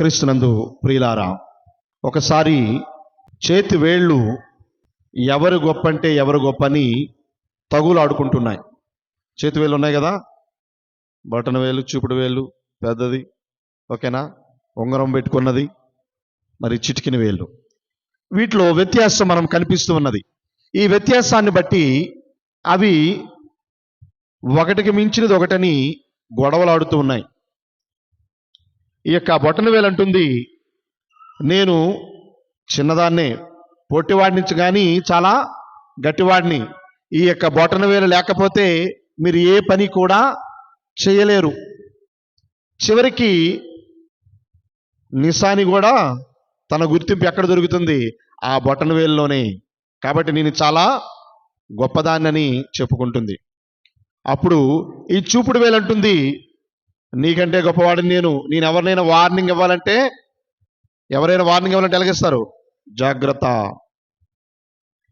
క్రీస్తునందు ప్రియులారా ఒకసారి చేతి వేళ్ళు ఎవరు గొప్ప అంటే ఎవరు గొప్ప అని తగులు ఆడుకుంటున్నాయి. చేతి వేళ్ళు ఉన్నాయి కదా? బటన్ వేలు చూపుడు వేలు పెద్దది ఓకేనా? ఉంగరం పెట్టుకున్నది మరి చిటికిన వేలు. వీటిలో వ్యత్యాసం మనం కనిపిస్తూ ఉన్నది. ఈ వ్యత్యాసాన్ని బట్టి అవి ఒకటికి మించినది ఒకటని గొడవలాడుతూ ఉన్నాయి. ఈ యొక్క బొటన అంటుంది. నేను చిన్నదాన్నే పొట్టివాడి నుంచి కానీ చాలా గట్టివాడిని. ఈ యొక్క బొటన వేలు లేకపోతే మీరు ఏ పని కూడా చేయలేరు. చివరికి నిశాని కూడా తన గుర్తింపు ఎక్కడ దొరుకుతుంది? ఆ బొటన వేలులోనే. కాబట్టి నేను చాలా గొప్పదాన్నని చెప్పుకుంటుంది. అప్పుడు ఈ చూపుడు వేలు అంటుంది నీకంటే గొప్పవాడిని నేను. నేను ఎవరినైనా వార్నింగ్ ఇవ్వాలంటే ఎవరైనా వార్నింగ్ ఇవ్వాలంటే ఎలాగిస్తారు జాగ్రత్త.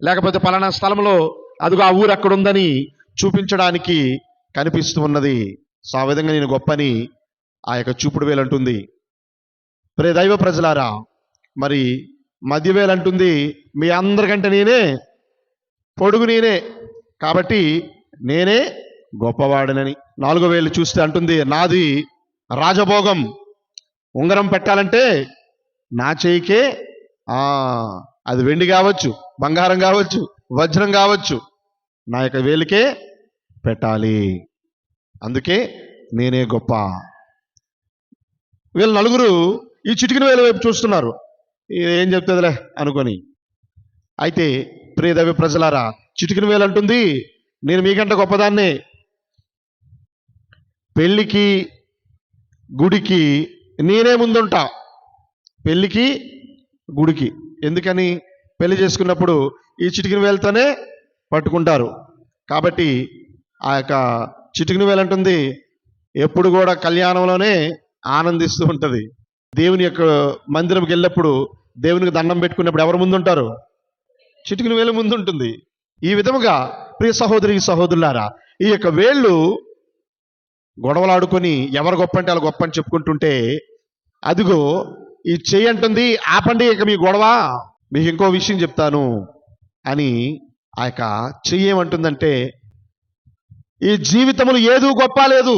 లేకపోతే పలానా స్థలంలో అదిగో ఆ ఊరు అక్కడ ఉందని చూపించడానికి కనిపిస్తూ ఉన్నది. సో ఆ విధంగా నేను గొప్పని ఆ యొక్క చూపుడు వేలు అంటుంది. ప్రే దైవ ప్రజలారా మరి మధ్య వేలు అంటుంది మీ అందరికంటే నేనే పొడుగు నేనే. కాబట్టి నేనే గొప్పవాడినని. నాలుగో వేలు చూస్తే అంటుంది నాది రాజభోగం. ఉంగరం పెట్టాలంటే నా చేయికే ఆ, అది వెండి కావచ్చు బంగారం కావచ్చు వజ్రం కావచ్చు నా యొక్క వేలికే పెట్టాలి. అందుకే నేనే గొప్ప. వీళ్ళు నలుగురు ఈ చిటికిన వేల వైపు చూస్తున్నారు. ఏం చెప్తుందిలే అనుకొని. అయితే ప్రియదవి ప్రజలారా చిటికిన వేలు అంటుంది నేను మీకంటే గొప్పదాన్నే. పెళ్ళికి గుడికి నేనే ముందుంటా. పెళ్ళికి గుడికి. ఎందుకని? పెళ్ళి చేసుకున్నప్పుడు ఈ చిటికిన వేలతోనే పట్టుకుంటారు. కాబట్టి ఆ యొక్క చిటికిన వేలు అంటుంది ఎప్పుడు కూడా కళ్యాణంలోనే ఆనందిస్తూ ఉంటుంది. దేవుని యొక్క మందిరంకి వెళ్ళినప్పుడు దేవునికి దండం పెట్టుకున్నప్పుడు ఎవరు ముందుంటారు? చిటికిన వేలు ముందుంటుంది. ఈ విధముగా ప్రియ సహోదరి సహోదరులారా ఈ యొక్క వేళ్ళు గొడవలాడుకొని ఎవరు గొప్ప అంటే వాళ్ళు గొప్ప అని చెప్పుకుంటుంటే అదిగో ఈ చెయ్యి అంటుంది ఆపండి ఇక మీ గొడవ మీకు ఇంకో విషయం చెప్తాను అని ఆ యొక్క చెయ్యి ఏమంటుందంటే ఈ జీవితములు ఏదు గొప్ప లేదు.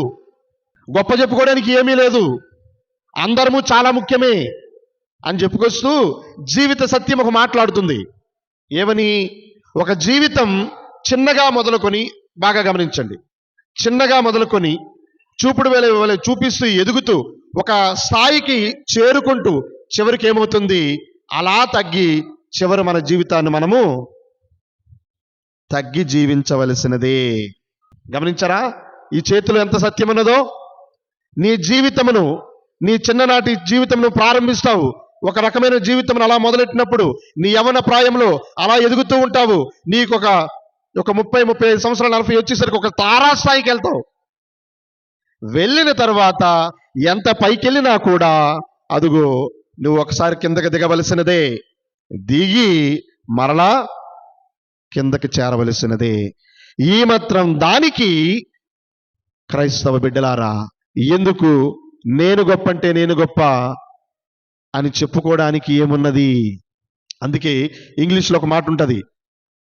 గొప్ప చెప్పుకోవడానికి ఏమీ లేదు. అందరము చాలా ముఖ్యమే అని చెప్పుకొస్తూ జీవిత సత్యం ఒక మాట్లాడుతుంది. ఏమని? ఒక జీవితం చిన్నగా మొదలుకొని బాగా గమనించండి. చిన్నగా మొదలుకొని చూపుడు వేల వేల చూపిస్తూ ఎదుగుతూ ఒక స్థాయికి చేరుకుంటూ చివరికి ఏమవుతుంది? అలా తగ్గి చివరి మన జీవితాన్ని మనము తగ్గి జీవించవలసినదే. గమనించారా? ఈ చేతిలో ఎంత సత్యమున్నదో? నీ జీవితమును నీ చిన్ననాటి జీవితమును ప్రారంభిస్తావు. ఒక రకమైన జీవితం అలా మొదలెట్టినప్పుడు నీ యవన ప్రాయంలో అలా ఎదుగుతూ ఉంటావు. నీకు ఒక ఒక ముప్పై ముప్పై ఐదు సంవత్సరాలు నలభై వచ్చేసరికి ఒక తారాస్థాయికి వెళ్తావు. వెళ్ళిన తర్వాత ఎంత పైకెళ్ళినా కూడా అదుగో నువ్వు ఒకసారి కిందకి దిగవలసినదే. దిగి మరలా కిందకి చేరవలసినదే. ఈ మాత్రం దానికి క్రైస్తవ బిడ్డలారా ఎందుకు నేను గొప్ప అంటే నేను గొప్ప అని చెప్పుకోవడానికి ఏమున్నది? అందుకే ఇంగ్లీష్లో ఒక మాట ఉంటుంది.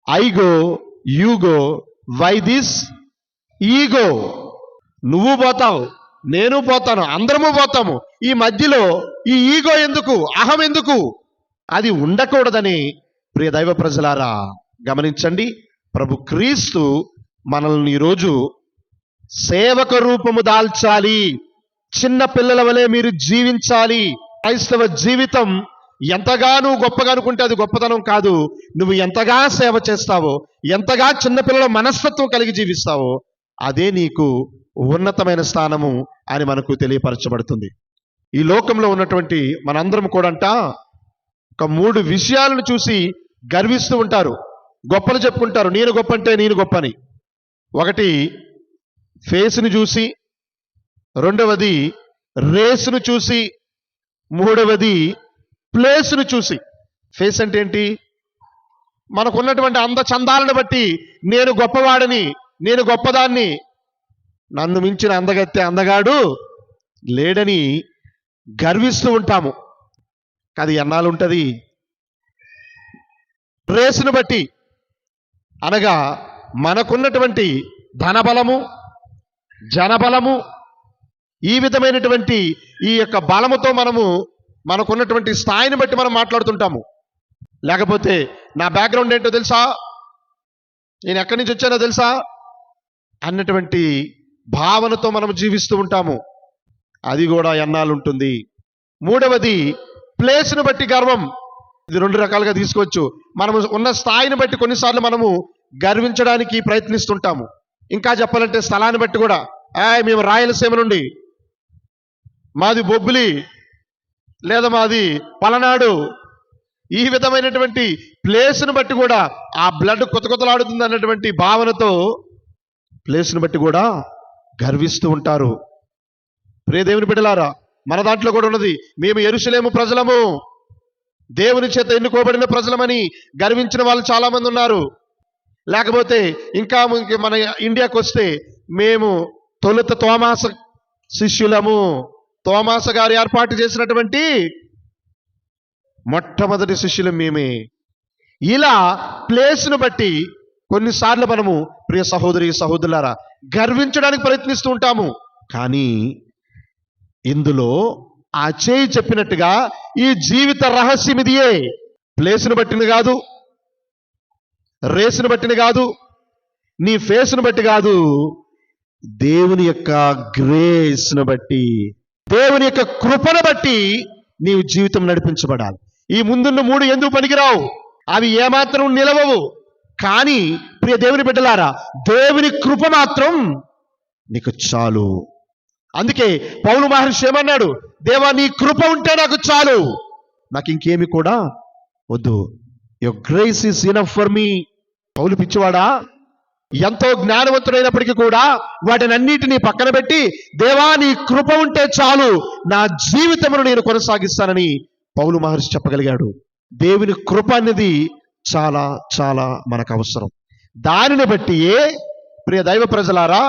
I go you go why this ego నువ్వు పోతావు నేను పోతాను అందరము పోతాము. ఈ మధ్యలో ఈ ఈగో ఎందుకు అహం ఎందుకు? అది ఉండకూడదని ప్రియ దైవ ప్రజలారా గమనించండి. ప్రభు క్రీస్తు మనల్ని ఈరోజు సేవక రూపము దాల్చాలి. చిన్న పిల్లల వలె మీరు జీవించాలి. క్రైస్తవ జీవితం ఎంతగానో గొప్పగా అనుకుంటే అది గొప్పతనం కాదు. నువ్వు ఎంతగా సేవ చేస్తావో ఎంతగా చిన్నపిల్లల మనస్తత్వం కలిగి జీవిస్తావో అదే నీకు ఉన్నతమైన స్థానము అని మనకు తెలియపరచబడుతుంది. ఈ లోకంలో ఉన్నటువంటి మనందరం కూడా అంట ఒక మూడు విషయాలను చూసి గర్విస్తూ ఉంటారు. గొప్పలు చెప్పుకుంటారు. నేను గొప్ప అంటే నేను గొప్పని. ఒకటి ఫేస్ని చూసి. రెండవది రేసును చూసి. మూడవది ప్లేస్ను చూసి. ఫేస్ అంటే ఏంటి? మనకున్నటువంటి అంద చందాలను బట్టి నేను గొప్పవాడిని నేను గొప్పదాన్ని నన్ను మించిన అందగత్తే అందగాడు లేడని గర్విస్తూ ఉంటాము. అది ఎన్నాళ్ళు ఉంటుంది రేసును బట్టి అనగా మనకున్నటువంటి ధనబలము జనబలము ఈ విధమైనటువంటి ఈ యొక్క బలముతో మనము మనకున్నటువంటి స్థాయిని బట్టి మనం మాట్లాడుతుంటాము. లేకపోతే నా బ్యాక్గ్రౌండ్ ఏంటో తెలుసా? నేను ఎక్కడి నుంచి వచ్చానో తెలుసా? అన్నటువంటి భావనతో మనం జీవిస్తూ ఉంటాము. అది కూడా ఎన్నాళ్ళు ఉంటుంది మూడవది ప్లేస్ను బట్టి గర్వం. ఇది రెండు రకాలుగా తీసుకోవచ్చు. మనము ఉన్న స్థాయిని బట్టి కొన్నిసార్లు మనము గర్వించడానికి ప్రయత్నిస్తుంటాము. ఇంకా చెప్పాలంటే స్థలాన్ని బట్టి కూడా. ఆయ్ మేము రాయలసీమ నుండి. మాది బొబ్బిలి లేదా మాది పలనాడు. ఈ విధమైనటువంటి ప్లేస్ను బట్టి కూడా ఆ బ్లడ్ కొత్త కొత్తలాడుతుంది అన్నటువంటి భావనతో ప్లేస్ను బట్టి కూడా గర్విస్తూ ఉంటారు. ప్రియ దేవుని బిడ్డలారా మన దాంట్లో కూడా ఉన్నది మేము ఎరుసలేము ప్రజలము. దేవుని చేత ఎన్నుకోబడిన ప్రజలమని గర్వించిన వాళ్ళు చాలామంది ఉన్నారు. లేకపోతే ఇంకా మన ఇండియాకు వస్తే మేము తొలుత తోమాస శిష్యులము. తోమాస గారు ఏర్పాటు చేసినటువంటి మొట్టమొదటి శిష్యులం మేమే. ఇలా ప్లేస్ను బట్టి కొన్నిసార్లు మనము ప్రియ సహోదరి సహోదరులారా గర్వించడానికి ప్రయత్నిస్తూ ఉంటాము. కానీ ఇందులో ఆ చేయి చెప్పినట్టుగా ఈ జీవిత రహస్యం ఇదియే. ప్లేస్ను బట్టిన కాదు రేసును బట్టిన కాదు నీ ఫేస్ను బట్టి కాదు దేవుని యొక్క గ్రేస్ను బట్టి దేవుని యొక్క కృపను బట్టి నీవు జీవితం నడిపించబడాలి. ఈ ముందున్న మూడు ఎందుకు పనికిరావు? అవి ఏమాత్రం నిలవవు. కానీ ప్రియ దేవుని బిడ్డలారా దేవుని కృప మాత్రం నీకు చాలు. అందుకే పౌలు మహర్షి ఏమన్నాడు దేవా నీ కృప ఉంటే నాకు చాలు. నాకు ఇంకేమి కూడా వద్దు. Your grace is enough for me Paul పిచ్చివాడా? ఎంతో జ్ఞానవంతుడైనప్పటికీ కూడా వాటిని అన్నిటినీ పక్కన పెట్టి దేవా నీ కృప ఉంటే చాలు. నా జీవితమును నేను కొనసాగిస్తానని పౌలు మహర్షి చెప్పగలిగాడు. దేవుని కృప అనేది చాలా చాలా మనకు అవసరం దానిని బట్టి ప్రియ దైవ ప్రజలారా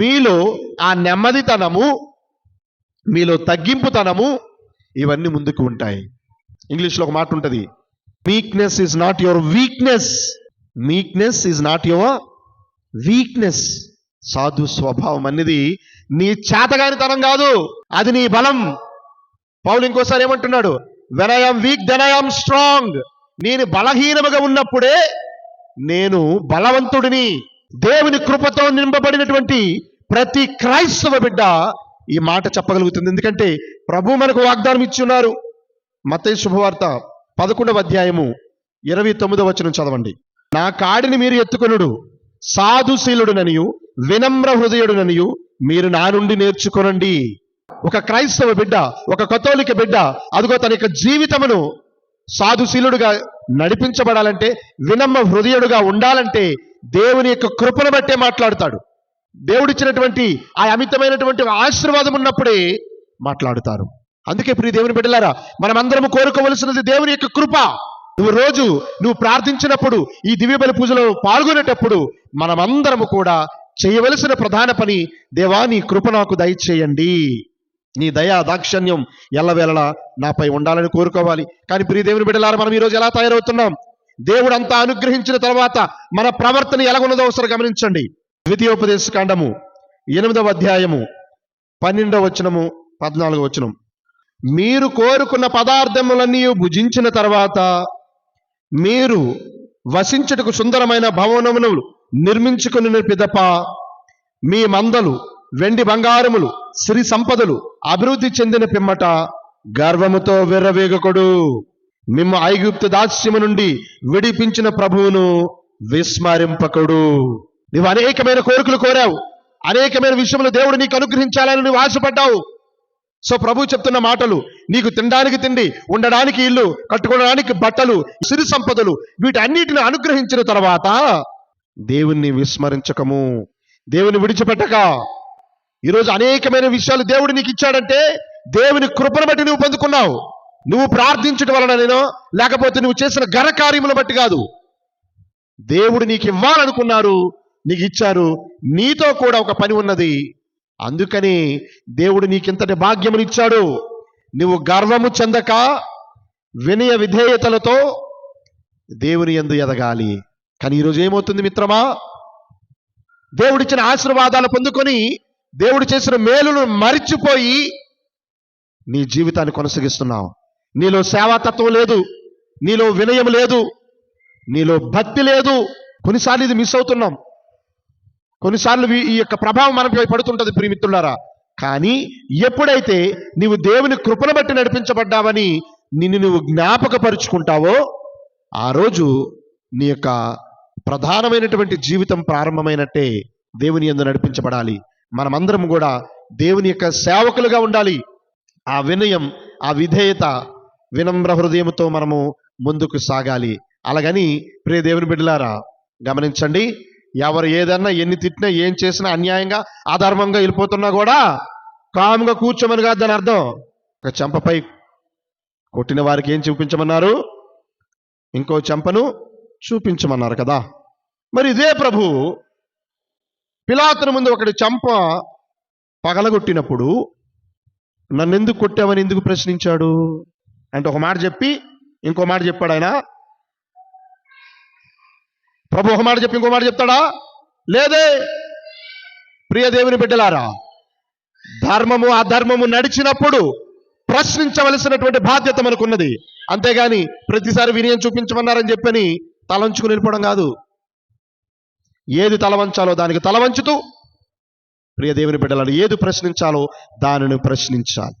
మీలో ఆ నెమ్మదితనము మీలో తగ్గింపుతనము ఇవన్నీ ముందుకు ఉంటాయి. ఇంగ్లీష్లో ఒక మాట ఉంటుంది weakness is not your weakness weakness is not your weakness సాధు స్వభావం అనేది నీ చేతగానితనం కాదు అది నీ బలం. పౌలు ఇంకోసారి ఏమంటున్నాడు when I'm weak then I'm strong నేను బలహీనముగా ఉన్నప్పుడే నేను బలవంతుడిని దేవుని కృపతో నింపబడినటువంటి ప్రతి క్రైస్తవ బిడ్డ ఈ మాట చెప్పగలుగుతుంది. ఎందుకంటే ప్రభు మనకు వాగ్దానం ఇచ్చి ఉన్నారు శుభవార్త పదకొండవ అధ్యాయము ఇరవై తొమ్మిదవ వచనం చదవండి. నా కాడిని మీరు ఎత్తుకొనుడు సాధుశీలుడుననియు వినమ్ర హృదయుడుననియు మీరు నా నుండి నేర్చుకొనండి. ఒక క్రైస్తవ బిడ్డ ఒక కథోలిక బిడ్డ అదిగో తన యొక్క జీవితమును సాధుశీలుడుగా నడిపించబడాలంటే వినమ్మ హృదయుడుగా ఉండాలంటే దేవుని యొక్క కృపను బట్టే మాట్లాడుతాడు. దేవుడిచ్చినటువంటి ఆ అమితమైనటువంటి ఆశీర్వాదం ఉన్నప్పుడే మాట్లాడుతారు. అందుకే ప్రియ దేవుని బిడ్డలారా మనమందరం కోరుకోవలసినది దేవుని యొక్క కృప. నువ్వు రోజు నువ్వు ప్రార్థించినప్పుడు ఈ దివ్య బలి పూజలో పాల్గొనేటప్పుడు మనమందరము కూడా చేయవలసిన ప్రధాన పని దేవా నీ కృప నాకు దయచేయండి. నీ దయా దాక్షణ్యం ఎల్లవేళలా నాపై ఉండాలని కోరుకోవాలి. కానీ ప్రియ దేవుని బిడ్డలారా మనం ఈరోజు ఎలా తయారవుతున్నాం? దేవుడు అంతా అనుగ్రహించిన తర్వాత మన ప్రవర్తన ఎలాగున్నదో ఒకసారి గమనించండి. ద్వితీయోపదేశ కాండము ఎనిమిదవ అధ్యాయము పన్నెండవ వచనము పద్నాలుగవ వచనం. మీరు కోరుకున్న పదార్థములన్నీ భుజించిన తర్వాత మీరు వసించుటకు సుందరమైన భవనమును నిర్మించుకుని పిదప మీ మందలు వెండి బంగారములు సిరి సంపదలు అభివృద్ధి చెందిన పిమ్మట గర్వముతో విర్రవేగకుడు. మిమ్మ ఐగుప్తు దాస్యము నుండి విడిపించిన ప్రభువును విస్మరింపకుడు. నువ్వు అనేకమైన కోరికలు కోరావు. అనేకమైన విషయములు దేవుడు నీకు అనుగ్రహించాలని నువ్వు ఆశపడ్డావు. సో ప్రభు చెప్తున్న మాటలు నీకు తినడానికి తిండి ఉండడానికి ఇల్లు కట్టుకోవడానికి బట్టలు సిరి సంపదలు వీటన్నిటిని అనుగ్రహించిన తర్వాత దేవుణ్ణి విస్మరించకము. దేవుని విడిచిపెట్టక. ఈరోజు అనేకమైన విషయాలు దేవుడు నీకు ఇచ్చాడంటే దేవుని కృపను బట్టి నువ్వు పొందుకున్నావు. నువ్వు ప్రార్థించడం వలన నేను లేకపోతే నువ్వు చేసిన ఘన కార్యములు బట్టి కాదు. దేవుడు నీకు ఇవ్వాలనుకున్నారు నీకు ఇచ్చారు. నీతో కూడా ఒక పని ఉన్నది. అందుకని దేవుడు నీకింతటి భాగ్యమునిచ్చాడు నువ్వు గర్వము చెందక వినయ విధేయతలతో దేవుని ఎందు ఎదగాలి. కానీ ఈరోజు ఏమవుతుంది మిత్రమా? దేవుడిచ్చిన ఆశీర్వాదాలు పొందుకొని దేవుడు చేసిన మేలును మరిచిపోయి నీ జీవితాన్ని కొనసాగిస్తున్నావు. నీలో సేవాతత్వం లేదు నీలో వినయం లేదు నీలో భక్తి లేదు. కొన్నిసార్లు ఇది మిస్ అవుతున్నాం. కొన్నిసార్లు ఈ యొక్క ప్రభావం మనపై పడుతుంటుంది ప్రియమిత్రులారా. కానీ ఎప్పుడైతే నీవు దేవుని కృపను బట్టి నడిపించబడ్డావని నిన్ను నువ్వు జ్ఞాపకపరుచుకుంటావో ఆ రోజు నీ యొక్క ప్రధానమైనటువంటి జీవితం ప్రారంభమైనట్టే దేవుని ఎందు నడిపించబడాలి. మనమందరం కూడా దేవుని యొక్క సేవకులుగా ఉండాలి. ఆ వినయం ఆ విధేయత వినమ్ర హృదయంతో మనము ముందుకు సాగాలి. అలాగని ప్రియ దేవుని బిడ్డలారా గమనించండి. ఎవరు ఏదన్నా ఎన్ని తిట్టినా ఏం చేసినా అన్యాయంగా అధర్మంగా వెళ్ళిపోతున్నా కూడా కాముగా కూర్చోమని కాదు దాని అర్థం. ఒక చెంపపై కొట్టిన వారికి ఏం చూపించమన్నారు? ఇంకో చెంపను చూపించమన్నారు కదా. మరి ఇదే ప్రభు పిలాతుని ముందు ఒకటి చంప పగలగొట్టినప్పుడు నన్ను ఎందుకు కొట్టావని ఎందుకు ప్రశ్నించాడు? అంటే ఒక మాట చెప్పి ఇంకో మాట చెప్పాడు ఆయన. ప్రభు ఒక మాట చెప్పి ఇంకో మాట చెప్తాడా? లేదే. ప్రియ దేవుని బిడ్డలారా ధర్మము అధర్మము నడిచినప్పుడు ప్రశ్నించవలసినటువంటి బాధ్యత మనకున్నది. అంతేగాని ప్రతిసారి వినయం చూపించమన్నారని చెప్పని తలంచుకుని వెళ్ళిపోవడం కాదు. ఏది తలవంచాలో దానికి తలవంచుతూ ప్రియ దేవుని బిడ్డలను ఏది ప్రశ్నించాలో దానిని ప్రశ్నించాలి.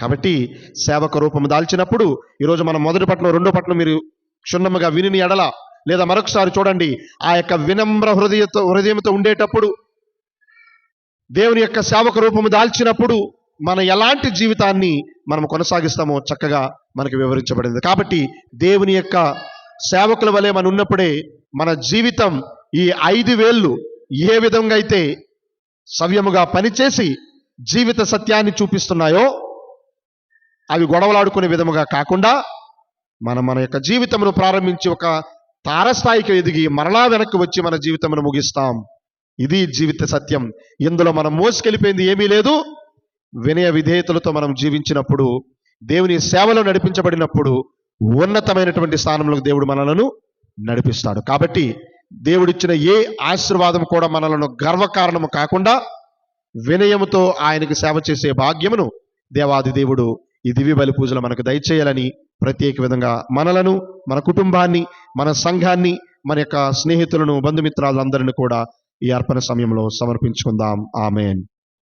కాబట్టి సేవక రూపము దాల్చినప్పుడు ఈరోజు మనం మొదటి పట్నం రెండో పట్నం మీరు క్షుణ్ణముగా వినిని ఎడల లేదా మరొకసారి చూడండి ఆ యొక్క వినమ్ర హృదయతో హృదయంతో ఉండేటప్పుడు దేవుని యొక్క సేవక రూపము దాల్చినప్పుడు మన ఎలాంటి జీవితాన్ని మనం కొనసాగిస్తామో చక్కగా మనకు వివరించబడింది. కాబట్టి దేవుని యొక్క సేవకుల వలె మనం ఉన్నప్పుడే మన జీవితం ఈ ఐదు వేళ్ళు ఏ విధంగా అయితే సవ్యముగా పనిచేసి జీవిత సత్యాన్ని చూపిస్తున్నాయో అవి గొడవలాడుకునే విధముగా కాకుండా మనం మన యొక్క జీవితమును ప్రారంభించి ఒక తారస్థాయికి ఎదిగి మరలా వెనక్కి వచ్చి మన జీవితమును ముగిస్తాం. ఇది జీవిత సత్యం. ఇందులో మనం మోసుకెళ్ళిపోయింది ఏమీ లేదు. వినయ విధేయతలతో మనం జీవించినప్పుడు దేవుని సేవలో నడిపించబడినప్పుడు ఉన్నతమైనటువంటి స్థానంలో దేవుడు మనలను నడిపిస్తాడు. కాబట్టి దేవుడిచ్చిన ఏ ఆశీర్వాదం కూడా మనలను గర్వకారణము కాకుండా వినయముతో ఆయనకి సేవ చేసే భాగ్యమును దేవాది దేవుడు ఈ దివ్య బలి పూజలు మనకు దయచేయాలని ప్రత్యేక విధంగా మనలను మన కుటుంబాన్ని మన సంఘాన్ని మన యొక్క స్నేహితులను బంధుమిత్రాలందరిని కూడా ఈ అర్పణ సమయంలో సమర్పించుకుందాం. ఆమెన్.